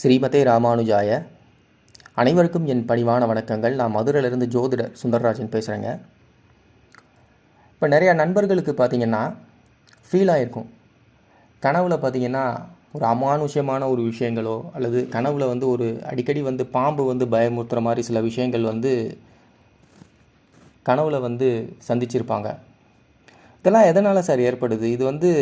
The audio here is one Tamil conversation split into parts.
ஸ்ரீமதே ராமானுஜாய. அனைவருக்கும் என் பணிவான வணக்கங்கள். நான் மதுரையிலிருந்து ஜோதிடர் சுந்தரராஜன் பேசுகிறேங்க இப்போ நிறையா நண்பர்களுக்கு பார்த்தீங்கன்னா ஃபீல் ஆகிருக்கும் கனவில் பார்த்திங்கன்னா ஒரு அமானுஷ்யமான ஒரு விஷயங்களோ அல்லது கனவில் வந்து ஒரு அடிக்கடி வந்து பாம்பு வந்து பயமுறுத்துகிற மாதிரி சில விஷயங்கள் வந்து கனவில் வந்து சந்திச்சிருப்பாங்க. இதெல்லாம் எதனால் சார் ஏற்படுது? இது வந்து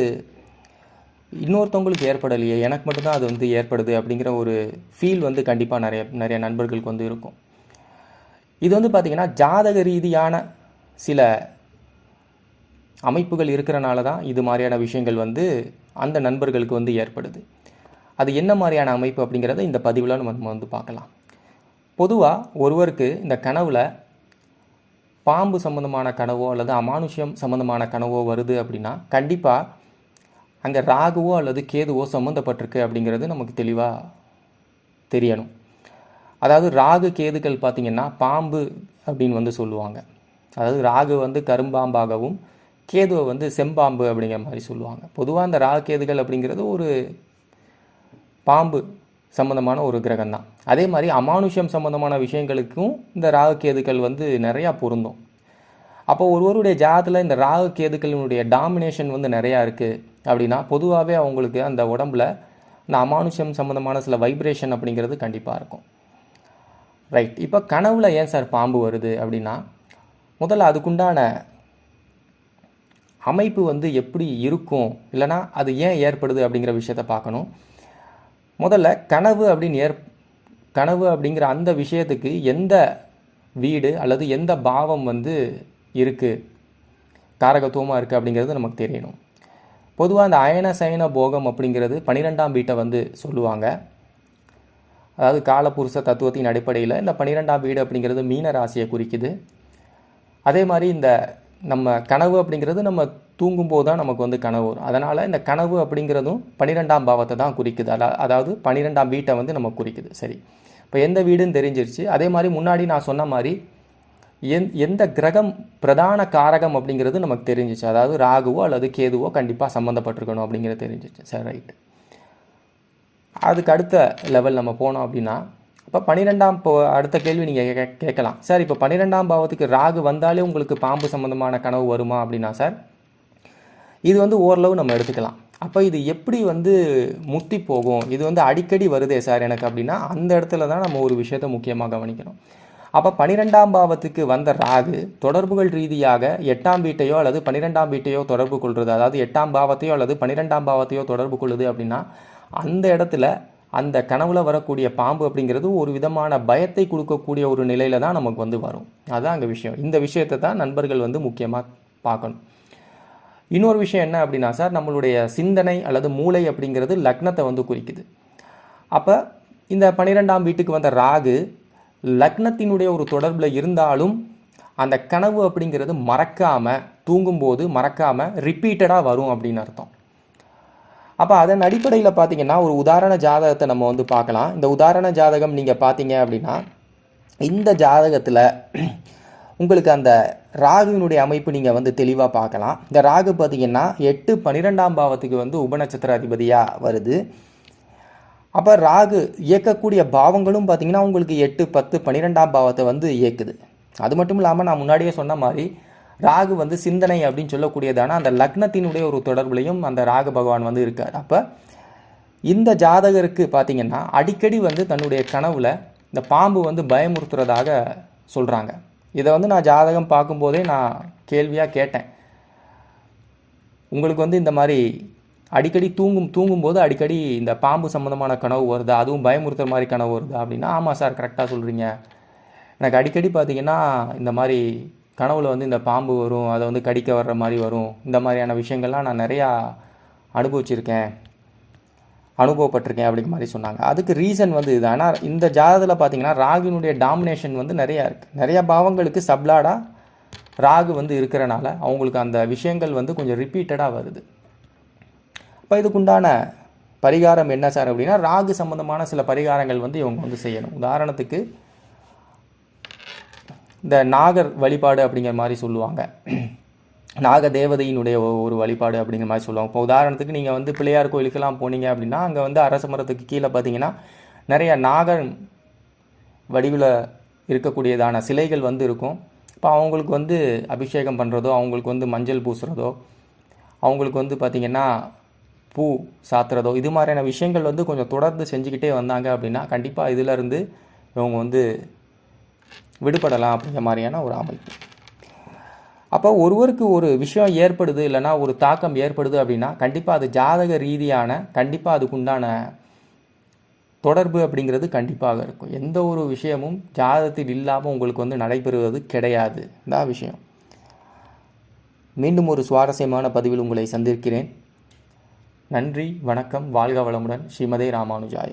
இன்னொருத்தவங்களுக்கு ஏற்படலையே எனக்கு மட்டும்தான் அது வந்து ஏற்படுது அப்படிங்கிற ஒரு ஃபீல் வந்து கண்டிப்பாக நிறைய நிறைய நண்பர்களுக்கு வந்து இருக்கும். இது வந்து பார்த்திங்கன்னா ஜாதக ரீதியான சில அமைப்புகள் இருக்கிறனால தான் இது மாதிரியான விஷயங்கள் வந்து அந்த நண்பர்களுக்கு வந்து ஏற்படுது. அது என்ன மாதிரியான அமைப்பு அப்படிங்கிறத இந்த பதிவில் நம்ம வந்து பார்க்கலாம். பொதுவாக ஒருவருக்கு இந்த கனவில் பாம்பு சம்மந்தமான கனவோ அல்லது அமானுஷ்யம் சம்மந்தமான கனவோ வருது அப்படின்னா கண்டிப்பாக அங்கே ராகுவோ அல்லது கேதுவோ சம்மந்தப்பட்டிருக்கு அப்படிங்கிறது நமக்கு தெளிவாக தெரியணும். அதாவது ராகு கேதுக்கள் பார்த்திங்கன்னா பாம்பு அப்படின்னு வந்து சொல்லுவாங்க. அதாவது ராகு வந்து கரும்பாம்பாகவும் கேதுவை வந்து செம்பாம்பு அப்படிங்கிற மாதிரி சொல்லுவாங்க. பொதுவாக அந்த ராகு கேதுகள் அப்படிங்கிறது ஒரு பாம்பு சம்மந்தமான ஒரு கிரகம் தான் அதே மாதிரி அமானுஷம் சம்மந்தமான விஷயங்களுக்கும் இந்த ராகு கேதுக்கள் வந்து நிறையா பொருந்தும். அப்போ ஒருவருடைய ஜாதத்தில் இந்த ராகு கேதுக்களினுடைய டாமினேஷன் வந்து நிறையா இருக்குது அப்படின்னா பொதுவாகவே அவங்களுக்கு அந்த உடம்புல இந்த அமானுஷம் சம்மந்தமான சில வைப்ரேஷன் அப்படிங்கிறது கண்டிப்பாக இருக்கும். ரைட் இப்போ கனவில் ஏன் சார் பாம்பு வருது அப்படின்னா முதல்ல அதுக்குண்டான அமைப்பு வந்து எப்படி இருக்கும்? இல்லைனா அது ஏன் ஏற்படுது அப்படிங்கிற விஷயத்த பார்க்கணும். முதல்ல கனவு அப்படின்னு ஏற் கனவு அப்படிங்கிற அந்த விஷயத்துக்கு எந்த வீடு அல்லது எந்த பாவம் வந்து இருக்குது காரகத்துவமாக இருக்குது அப்படிங்கிறது நமக்கு தெரியணும். பொதுவாக அந்த அயன சயன போகம் அப்படிங்கிறது பன்னிரெண்டாம் வீட்டை வந்து சொல்லுவாங்க. அதாவது காலபுருஷ தத்துவத்தின் அடிப்படையில் இந்த பன்னிரெண்டாம் வீடு அப்படிங்கிறது மீன ராசியை குறிக்குது. அதே மாதிரி இந்த நம்ம கனவு அப்படிங்கிறது நம்ம தூங்கும்போது தான் நமக்கு வந்து கனவு வரும். அதனால் இந்த கனவு அப்படிங்கிறதும் பன்னிரெண்டாம் பாவத்தை தான் குறிக்குது. அதாவது பன்னிரெண்டாம் வீட்டை வந்து நம்ம குறிக்குது. சரி. இப்போ எந்த வீடுன்னு தெரிஞ்சிருச்சு. அதே மாதிரி முன்னாடி நான் சொன்ன மாதிரி எந் எந்த கிரகம் பிரதான காரகம் அப்படிங்கிறது நமக்கு தெரிஞ்சிச்சு. அதாவது ராகுவோ அல்லது கேதுவோ கண்டிப்பாக சம்மந்தப்பட்டிருக்கணும் அப்படிங்கிறது தெரிஞ்சிச்சு. சரி ரைட் அதுக்கு அடுத்த லெவல் நம்ம போனோம் அப்படின்னா இப்போ பன்னிரெண்டாம் இப்போ அடுத்த கேள்வி நீங்கள் கே கேட்கலாம். சார் இப்போ பன்னிரெண்டாம் பாவத்துக்கு ராகு வந்தாலே உங்களுக்கு பாம்பு சம்மந்தமான கனவு வருமா அப்படின்னா சார் இது வந்து ஓரளவு நம்ம எடுத்துக்கலாம். அப்போ இது எப்படி வந்து முத்தி போகும்? இது வந்து அடிக்கடி வருதே சார் எனக்கு அப்படின்னா அந்த இடத்துல தான் நம்ம ஒரு விஷயத்தை முக்கியமாக கவனிக்கணும். அப்போ பனிரெண்டாம் பாவத்துக்கு வந்த ராகு தொடர்புகள் ரீதியாக எட்டாம் வீட்டையோ அல்லது பன்னிரெண்டாம் வீட்டையோ தொடர்பு கொள்வது அதாவது எட்டாம் பாவத்தையோ அல்லது பன்னிரெண்டாம் பாவத்தையோ தொடர்பு கொள்ளுது அப்படின்னா அந்த இடத்துல அந்த கனவுல வரக்கூடிய பாம்பு அப்படிங்கிறது ஒரு விதமான பயத்தை கொடுக்கக்கூடிய ஒரு நிலையில தான் நமக்கு வந்து வரும். அதுதான் அங்கே விஷயம். இந்த விஷயத்தை தான் நண்பர்கள் வந்து முக்கியமாக பார்க்கணும். இன்னொரு விஷயம் என்ன அப்படின்னா சார் நம்மளுடைய சிந்தனை அல்லது மூளை அப்படிங்கிறது லக்னத்தை வந்து குறிக்குது. அப்போ இந்த பன்னிரெண்டாம் வீட்டுக்கு வந்த ராகு லக்னத்தினுடைய ஒரு தொடர்பில் இருந்தாலும் அந்த கனவு அப்படிங்கிறது மறக்காமல் தூங்கும்போது மறக்காமல் ரிப்பீட்டடாக வரும் அப்படின்னு அர்த்தம். அப்போ அதன் அடிப்படையில் பார்த்தீங்கன்னா ஒரு உதாரண ஜாதகத்தை நம்ம வந்து பார்க்கலாம். இந்த உதாரண ஜாதகம் நீங்கள் பார்த்தீங்க அப்படின்னா இந்த ஜாதகத்தில் உங்களுக்கு அந்த ராகுவினுடைய அமைப்பு நீங்கள் வந்து தெளிவாக பார்க்கலாம். இந்த ராகு பார்த்தீங்கன்னா எட்டு பன்னிரெண்டாம் பாவத்துக்கு வந்து உபநட்சத்திர அதிபதியாக வருது. அப்போ ராகு இயக்கக்கூடிய பாவங்களும் பார்த்தீங்கன்னா உங்களுக்கு எட்டு பத்து பன்னிரெண்டாம் பாவத்தை வந்து இயக்குது. அது மட்டும் இல்லாமல் நான் முன்னாடியே சொன்ன மாதிரி ராகு வந்து சிந்தனை அப்படின்னு சொல்லக்கூடியதான அந்த லக்னத்தினுடைய ஒரு தொடர்புலையும் அந்த ராகு பகவான் வந்து இருக்கார். அப்போ இந்த ஜாதகருக்கு பார்த்தீங்கன்னா அடிக்கடி வந்து தன்னுடைய கனவில் இந்த பாம்பு வந்து பயமுறுத்துறதாக சொல்கிறாங்க இதை வந்து நான் ஜாதகம் பார்க்கும்போதே நான் கேள்வியாக கேட்டேன். உங்களுக்கு வந்து இந்த மாதிரி அடிக்கடி தூங்கும் தூங்கும்போது அடிக்கடி இந்த பாம்பு சம்மந்தமான கனவு வருதா? அதுவும் பயமுறுத்துற மாதிரி கனவு வருது? அப்படின்னா ஆமாம் சார் கரெக்டாக சொல்கிறீங்க எனக்கு அடிக்கடி பார்த்தீங்கன்னா இந்த மாதிரி கனவில் வந்து இந்த பாம்பு வரும் அதை வந்து கடிக்க வர்ற மாதிரி வரும். இந்த மாதிரியான விஷயங்கள்லாம் நான் நிறையா அனுபவிச்சிருக்கேன். அனுபவப்பட்டிருக்கேன் அப்படிங்கிற மாதிரி சொன்னாங்க. அதுக்கு ரீசன் வந்து இது. ஆனால் இந்த ஜாதகத்தில் பார்த்தீங்கன்னா ராகுனுடைய டாமினேஷன் வந்து நிறையா இருக்குது நிறையா பாவங்களுக்கு சப்லாடாக ராகு வந்து இருக்கிறனால அவங்களுக்கு அந்த விஷயங்கள் வந்து கொஞ்சம் ரிப்பீட்டடாக வருது. இப்போ இதுக்குண்டான பரிகாரம் என்ன சார் அப்படின்னா ராகு சம்மந்தமான சில பரிகாரங்கள் வந்து இவங்க வந்து செய்யணும். உதாரணத்துக்கு இந்த நாகர் வழிபாடு அப்படிங்கிற மாதிரி சொல்லுவாங்க. நாக தேவதையினுடைய ஒரு வழிபாடு அப்படிங்கிற மாதிரி சொல்லுவாங்க. இப்போ உதாரணத்துக்கு நீங்கள் வந்து பிள்ளையார் கோயிலுக்கெல்லாம் போனீங்க அப்படின்னா அங்கே வந்து அரச மரத்துக்கு கீழே பார்த்தீங்கன்னா நிறைய நாகன் வடிவில் இருக்கக்கூடியதான சிலைகள் வந்து இருக்கும். இப்போ அவங்களுக்கு வந்து அபிஷேகம் பண்ணுறதோ அவங்களுக்கு வந்து மஞ்சள் பூசுகிறதோ அவங்களுக்கு வந்து பார்த்திங்கன்னா பூ சாத்துறதோ இது மாதிரியான விஷயங்கள் வந்து கொஞ்சம் தொடர்ந்து செஞ்சுக்கிட்டே வந்தாங்க அப்படின்னா கண்டிப்பாக இதிலிருந்து இவங்க வந்து விடுபடலாம் அப்படிங்கிற மாதிரியான ஒரு அமைப்பு. அப்போ ஒருவருக்கு ஒரு விஷயம் ஏற்படுது இல்லைன்னா ஒரு தாக்கம் ஏற்படுது அப்படின்னா கண்டிப்பாக அது ஜாதக ரீதியான கண்டிப்பாக அதுக்குண்டான தொடர்பு அப்படிங்கிறது கண்டிப்பாக இருக்கும். எந்த ஒரு விஷயமும் ஜாதகத்தில் இல்லாமல் உங்களுக்கு வந்து நடைபெறுவது கிடையாது. தான் விஷயம். மீண்டும் ஒரு சுவாரஸ்யமான பதிவில் உங்களை சந்திக்கிறேன். நன்றி வணக்கம் வாழ்க வளமுடன் ஸ்ரீமதே ராமானுஜாய.